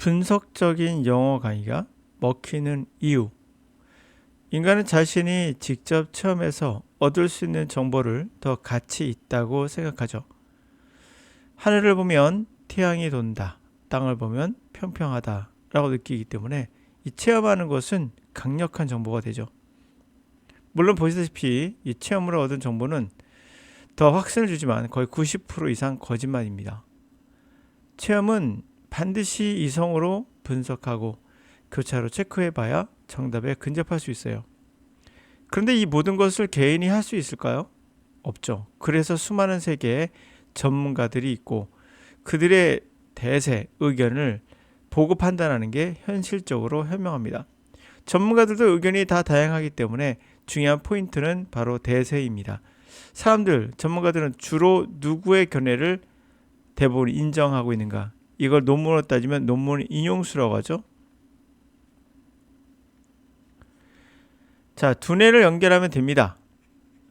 분석적인 영어 강의가 먹히는 이유. 인간은 자신이 직접 체험해서 얻을 수 있는 정보를 더 가치 있다고 생각하죠. 하늘을 보면 태양이 돈다. 땅을 보면 평평하다. 라고 느끼기 때문에 이 체험하는 것은 강력한 정보가 되죠. 물론 보시다시피 이 체험으로 얻은 정보는 더 확신을 주지만 거의 90% 이상 거짓말입니다. 체험은 반드시 이성으로 분석하고 교차로 체크해 봐야 정답에 근접할 수 있어요. 그런데 이 모든 것을 개인이 할 수 있을까요? 없죠. 그래서 수많은 세계의 전문가들이 있고 그들의 대세, 의견을 보고 판단하는 게 현실적으로 현명합니다. 전문가들도 의견이 다 다양하기 때문에 중요한 포인트는 바로 대세입니다. 사람들, 전문가들은 주로 누구의 견해를 대부분 인정하고 있는가? 이걸 논문으로 따지면 논문 인용수라고 하죠. 자, 두뇌를 연결하면 됩니다.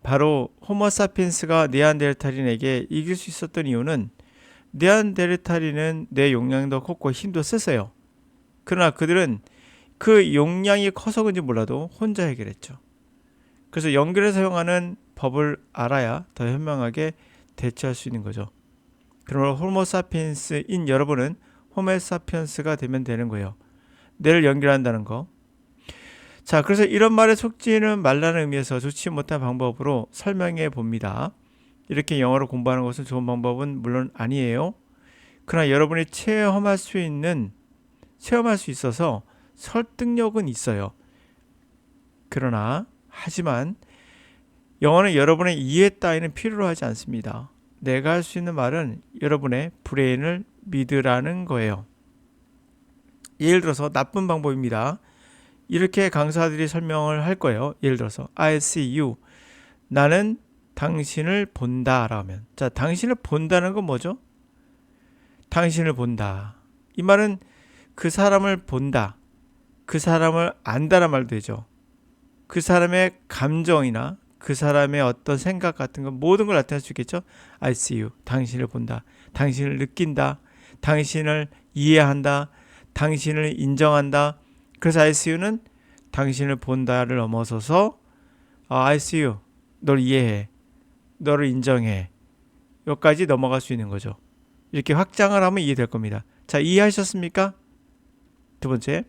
바로 호모사피엔스가 네안데르탈인에게 이길 수 있었던 이유는 네안데르탈인은 뇌 용량도 컸고 힘도 셌어요. 그러나 그들은 그 용량이 커서 그런지 몰라도 혼자 해결했죠. 그래서 연결해서 사용하는 법을 알아야 더 현명하게 대처할 수 있는 거죠. 그러므로 호모사피엔스인 여러분은 호모사피엔스가 되면 되는 거예요. 뇌를 연결한다는 거. 자, 그래서 이런 말에 속지는 말라는 의미에서 좋지 못한 방법으로 설명해 봅니다. 이렇게 영어로 공부하는 것은 좋은 방법은 물론 아니에요. 그러나 여러분이 체험할 수 있는 체험할 수 있어서 설득력은 있어요. 그러나 하지만 영어는 여러분의 이해 따위는 필요로 하지 않습니다. 내가 할 수 있는 말은 여러분의 브레인을 믿으라는 거예요. 예를 들어서 나쁜 방법입니다. 이렇게 강사들이 설명을 할 거예요. 예를 들어서 I see you. 나는 당신을 본다 라면 자 당신을 본다는 건 뭐죠? 당신을 본다 이 말은 그 사람을 본다 그 사람을 안다란 말도 되죠 그 사람의 감정이나 그 사람의 어떤 생각 같은 건 모든 걸 나타낼 수 있겠죠 I see you 당신을 본다 당신을 느낀다 당신을 이해한다 당신을 인정한다 그래서 I see you는 당신을 본다를 넘어서서 아, I see you 널 이해해 너를 인정해. 여기까지 넘어갈 수 있는 거죠. 이렇게 확장을 하면 이해될 겁니다. 자, 이해하셨습니까? 두 번째,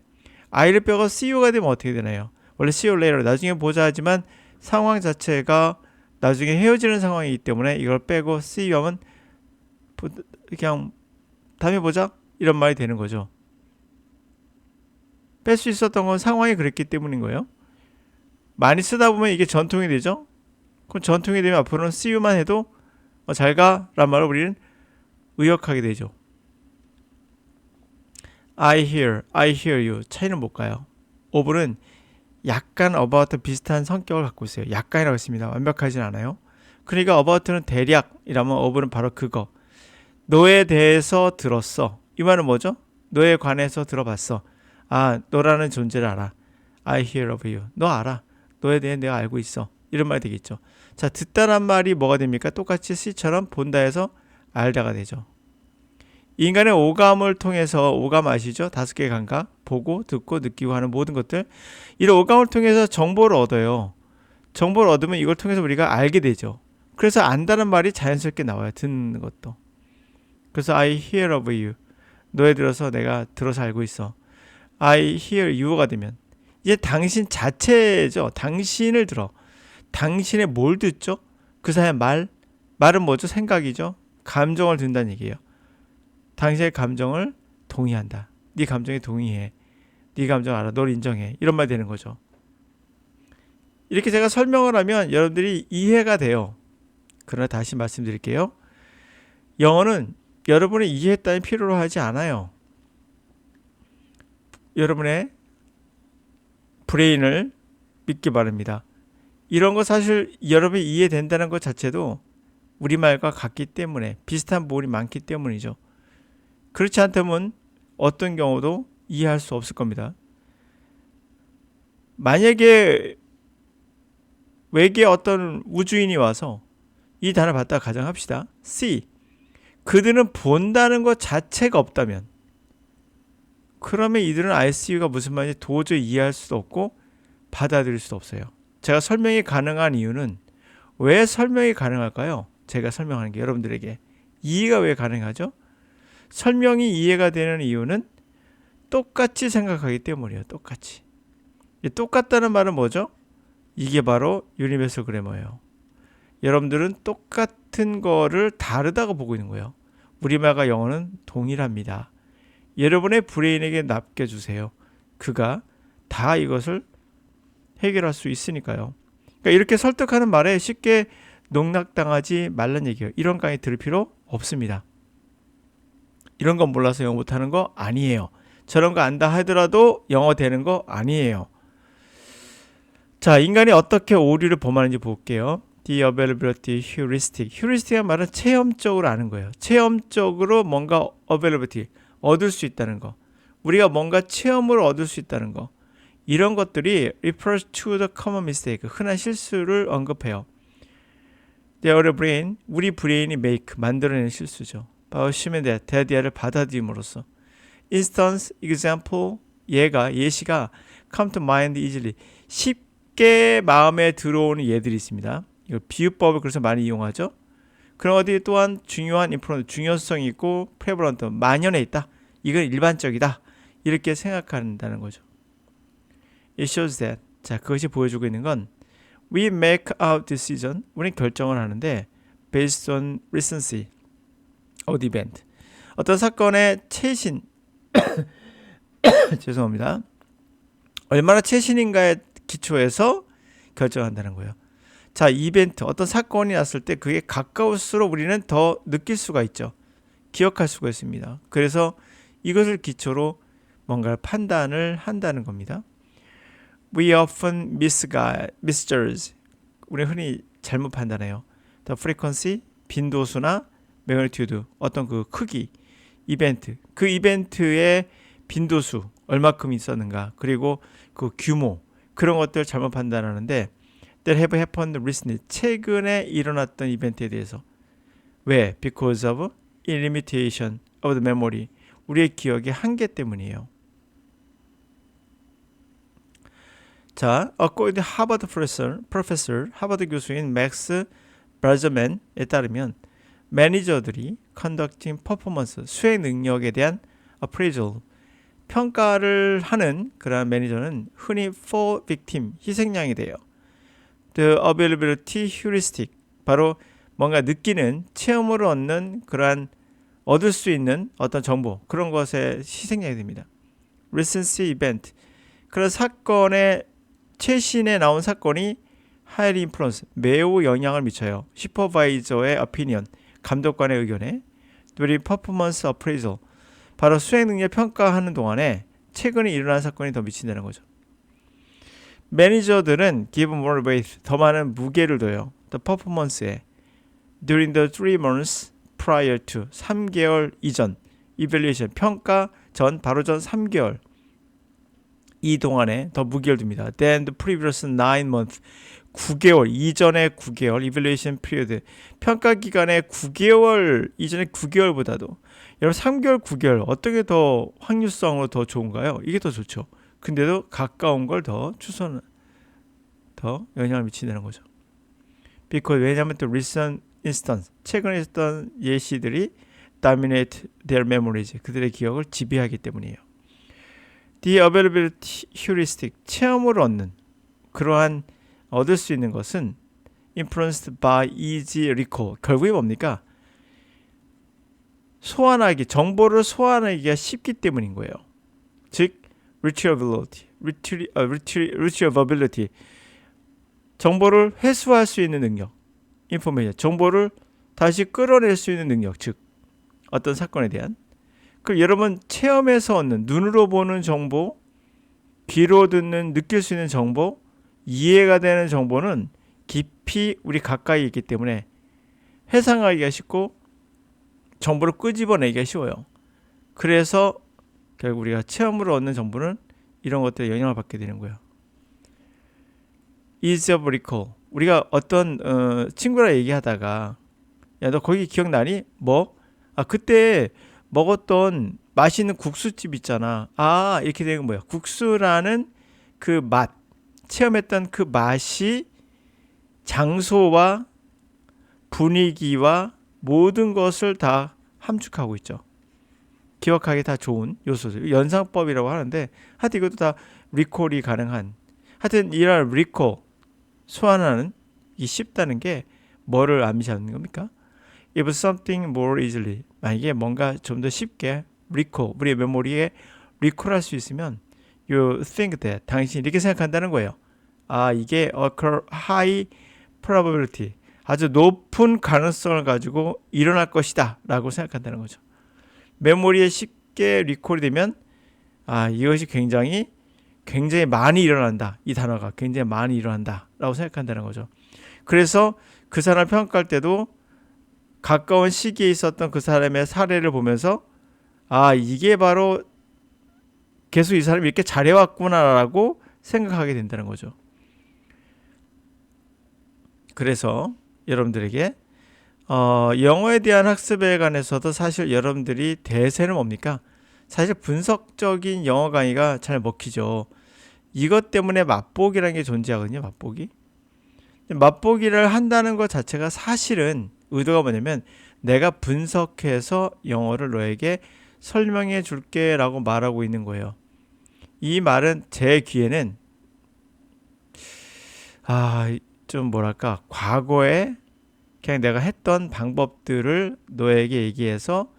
I를 빼고 CU가 되면 어떻게 되나요? 원래 see you later, 나중에 보자 하지만 상황 자체가 나중에 헤어지는 상황이기 때문에 이걸 빼고 하면 그냥 다음에 보자 이런 말이 되는 거죠. 뺄 수 있었던 건 상황이 그랬기 때문인 거예요. 많이 쓰다 보면 이게 전통이 되죠. 그럼 전통이 되면 앞으로는 see you만 해도 어, 잘 가란 말을 우리는 의역하게 되죠. I hear, I hear you 차이는 뭘까요? 오브는 약간 about 비슷한 성격을 갖고 있어요. 약간이라고 했습니다. 완벽하진 않아요. 그러니까 about는 대략이라면 오브는 바로 그거. 너에 대해서 들었어. 이 말은 뭐죠? 너에 관해서 들어봤어. 아, 너라는 존재를 알아. I hear of you. 너 알아. 너에 대해 내가 알고 있어. 이런 말이 되겠죠. 자, 듣다란 말이 뭐가 됩니까? 똑같이 C처럼 본다 해서 알다가 되죠. 인간의 오감을 통해서 오감 아시죠? 다섯 개의 감각, 보고, 듣고, 느끼고 하는 모든 것들. 이런 오감을 통해서 정보를 얻어요. 정보를 얻으면 이걸 통해서 우리가 알게 되죠. 그래서 안다는 말이 자연스럽게 나와요. 듣는 것도. 그래서 I hear of you. 너에 들어서 내가 들어서 알고 있어. I hear you가 되면 이제 당신 자체죠. 당신을 들어. 당신의 뭘 듣죠? 그 사람의 말, 말은 뭐죠? 생각이죠. 감정을 든다는 얘기예요. 당신의 감정을 동의한다. 네 감정에 동의해. 네 감정 알아. 널 인정해. 이런 말 되는 거죠. 이렇게 제가 설명을 하면 여러분들이 이해가 돼요. 그러나 다시 말씀드릴게요. 영어는 여러분의 이해 따위 필요로 하지 않아요. 여러분의 브레인을 믿기 바랍니다. 이런 거 사실 여러분이 이해된다는 것 자체도 우리말과 같기 때문에 비슷한 부분이 많기 때문이죠. 그렇지 않다면 어떤 경우도 이해할 수 없을 겁니다. 만약에 외계 어떤 우주인이 와서 이 단어 받다가 가정합시다. C. 그들은 본다는 것 자체가 없다면 그러면 이들은 ICU가 무슨 말인지 도저히 이해할 수도 없고 받아들일 수도 없어요. 제가 설명이 가능한 이유는 왜 설명이 가능할까요? 제가 설명하는 게 여러분들에게 이해가 왜 가능하죠? 설명이 이해가 되는 이유는 똑같이 생각하기 때문이에요. 똑같이. 이 똑같다는 말은 뭐죠? 이게 바로 유니버설 그래머예요. 여러분들은 똑같은 거를 다르다고 보고 있는 거예요. 우리말과 영어는 동일합니다. 여러분의 브레인에게 맡겨주세요. 그가 다 이것을 해결할 수 있으니까요. 그러니까 이렇게 설득하는 말에 쉽게 농락당하지 말란 얘기예요. 이런 강의 들을 필요 없습니다. 이런 건 몰라서 영어 못하는 거 아니에요. 저런 거 안다 하더라도 영어 되는 거 아니에요. 자, 인간이 어떻게 오류를 범하는지 볼게요. The availability heuristic. heuristic이란 말은 체험적으로 아는 거예요. 체험적으로 뭔가 availability, 얻을 수 있다는 거. 우리가 뭔가 체험을 얻을 수 있다는 거. 이런 것들이 refers to the common mistake, 흔한 실수를 언급해요. Their brain, 우리 브레인이 make, 만들어내는 실수죠. That, 대디아를 받아들임으로써. instance, example, 예가, 예시가 come to mind easily. 쉽게 마음에 들어오는 예들이 있습니다. 이거 비유법을 그래서 많이 이용하죠. 그런 어디 또한 중요한 인프론 중요성이 있고 프레버런트 만연해 있다. 이건 일반적이다. 이렇게 생각한다는 거죠. It shows that 자 그것이 보여주고 있는 건 we make our decision 우리는 결정을 하는데 based on recency event 어떤 사건의 최신 죄송합니다. 얼마나 최신인가에 기초해서 결정한다는 거예요. 자, 이벤트, 어떤 사건이 났을 때 그게 가까울수록 우리는 더 느낄 수가 있죠. 기억할 수가 있습니다. 그래서 이것을 기초로 뭔가를 판단을 한다는 겁니다. We often misguide, misjudge. 우리 흔히 잘못 판단해요. The frequency, 빈도수나 magnitude, 어떤 그 크기, 이벤트, 그 이벤트의 빈도수 얼마큼 있었는가, 그리고 그 규모 그런 것들 잘못 판단하는데 that have happened recently 최근에 일어났던 이벤트에 대해서 왜? Because of limitation of the memory 우리의 기억의 한계 때문이에요. 자, to Harvard professor, professor 하버드 교수인 맥스 브라저맨에 따르면 매니저들이 conducting performance 수행 능력에 대한 appraisal 평가를 하는 그러한 매니저는 흔히 for victim 희생양이 돼요. The availability heuristic 바로 뭔가 느끼는 체험으로 얻는 그러한 얻을 수 있는 어떤 정보 그런 것에 희생양이 됩니다. recency event 그런 사건의 최신에 나온 사건이 highly influence 매우 영향을 미쳐요. 슈퍼바이저의 opinion 감독관의 의견에 during performance appraisal 바로 수행 능력 평가하는 동안에 최근에 일어난 사건이 더 미친다는 거죠. 매니저들은 give more weight 더 많은 무게를 둬요. The performance에 during the three months prior to 3개월 이전 evaluation 평가 전 바로 전 3개월 이 동안에 더 무게를 둡니다. Than the previous nine months 9개월 이전의 9개월 evaluation period 평가 기간의 9개월 이전의 9개월보다도 여러분 3개월 9개월 어떻게 더 확률성으로 더 좋은가요? 이게 더 좋죠. 근데도 가까운 걸 더 추선 더 영향을 미친다는 거죠. because 왜냐하면 또 recent instance 최근에 있었던 예시들이 dominate their memories 그들의 기억을 지배하기 때문이에요. The availability heuristic 체험을 얻는 그러한 얻을 수 있는 것은 influenced by easy recall 결국에 뭡니까? 소환하기 정보를 소환하기가 쉽기 때문인 거예요. 즉 retrievability, retrie, 어, retrie, retrievability 정보를 회수할 수 있는 능력, information 정보를 다시 끌어낼 수 있는 능력, 즉 어떤 사건에 대한 그 여러분 체험에서 얻는 눈으로 보는 정보, 귀로 듣는 느낄 수 있는 정보, 이해가 되는 정보는 깊이 우리 가까이 있기 때문에 회상하기가 쉽고 정보를 끄집어내기가 쉬워요. 그래서 결국 우리가 체험으로 얻는 정보는 이런 것들에 영향을 받게 되는 거예요. easy of recall. 우리가 어떤 어, 친구랑 얘기하다가 야 너 거기 기억나니? 뭐? 아 그때 먹었던 맛있는 국수집 있잖아. 아, 이렇게 되는 건 뭐야? 국수라는 그 맛, 체험했던 그 맛이 장소와 분위기와 모든 것을 다 함축하고 있죠. 기억하기 다 좋은 요소들. 연상법이라고 하는데 하여튼 이것도 다 리콜이 가능한. 하여튼 이런 리콜 소환하는 이 쉽다는 게 뭐를 암시하는 겁니까? If something more easily 만약에 뭔가 좀 더 쉽게 리콜 우리 메모리에 리콜할 수 있으면 you think that 당신이 이렇게 생각한다는 거예요. 아 이게 occur high probability 아주 높은 가능성을 가지고 일어날 것이다 라고 생각한다는 거죠. 메모리에 쉽게 리콜이 되면 아 이것이 굉장히 굉장히 많이 일어난다 이 단어가 굉장히 많이 일어난다 라고 생각한다는 거죠. 그래서 그 사람 평가할 때도 가까운 시기에 있었던 그 사람의 사례를 보면서 아 이게 바로 계속 이 사람이 이렇게 잘해왔구나라고 생각하게 된다는 거죠. 그래서 여러분들에게 어, 영어에 대한 학습에 관해서도 사실 여러분들이 대세는 뭡니까? 사실 분석적인 영어 강의가 잘 먹히죠. 이것 때문에 맛보기라는 게 존재하거든요. 맛보기. 맛보기를 한다는 것 자체가 사실은 의도가 뭐냐면 내가 분석해서 영어를 너에게 설명해 줄게 라고 말하고 있는 거예요. 이 말은 제 귀에는 아, 좀 뭐랄까 과거에 그냥 내가 했던 방법들을 너에게 얘기해서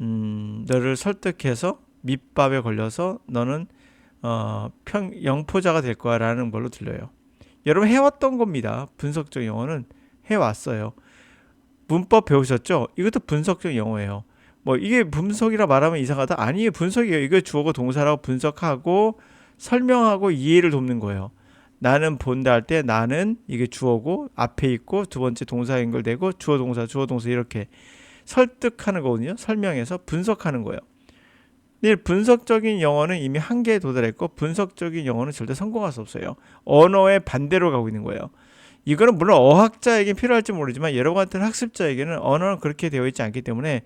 음, 너를 설득해서 밑밥에 걸려서 너는 어, 평 영포자가 될 거야라는 걸로 들려요. 여러분 해왔던 겁니다. 분석적 영어는 해왔어요. 문법 배우셨죠? 이것도 분석적 영어예요. 뭐 이게 분석이라 말하면 이상하다. 아니에요. 분석이에요. 이거 주어고 동사라고 분석하고 설명하고 이해를 돕는 거예요. 나는 본다 할 때 나는 이게 주어고 앞에 있고 두 번째 동사 연결되고 주어 동사 주어 동사 이렇게 설득하는 거거든요. 설명해서 분석하는 거예요. 근데 분석적인 영어는 이미 한계에 도달했고 분석적인 영어는 절대 성공할 수 없어요. 언어의 반대로 가고 있는 거예요. 이거는 물론 어학자에게 필요할지 모르지만 여러분 같은 학습자에게는 언어는 그렇게 되어 있지 않기 때문에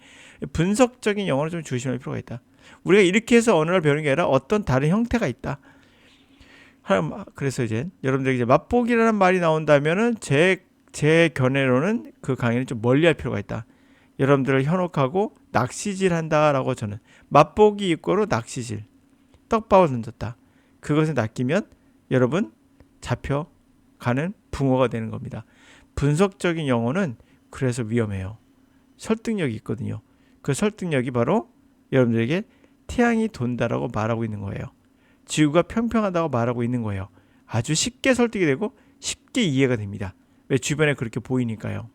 분석적인 영어를 좀 조심할 필요가 있다. 우리가 이렇게 해서 언어를 배우는 게 아니라 어떤 다른 형태가 있다. 그래서 이제 여러분들 이제 맛보기라는 말이 나온다면은 제, 제 견해로는 그 강의를 좀 멀리 할 필요가 있다. 여러분들을 현혹하고 낚시질 한다라고 저는 맛보기 입고로 낚시질 떡밥을 던졌다. 그것에 낚이면 여러분 잡혀 가는 붕어가 되는 겁니다. 분석적인 영어는 그래서 위험해요. 설득력이 있거든요. 그 설득력이 바로 여러분들에게 태양이 돈다라고 말하고 있는 거예요. 지구가 평평하다고 말하고 있는 거예요. 아주 쉽게 설득이 되고 쉽게 이해가 됩니다. 왜 주변에 그렇게 보이니까요.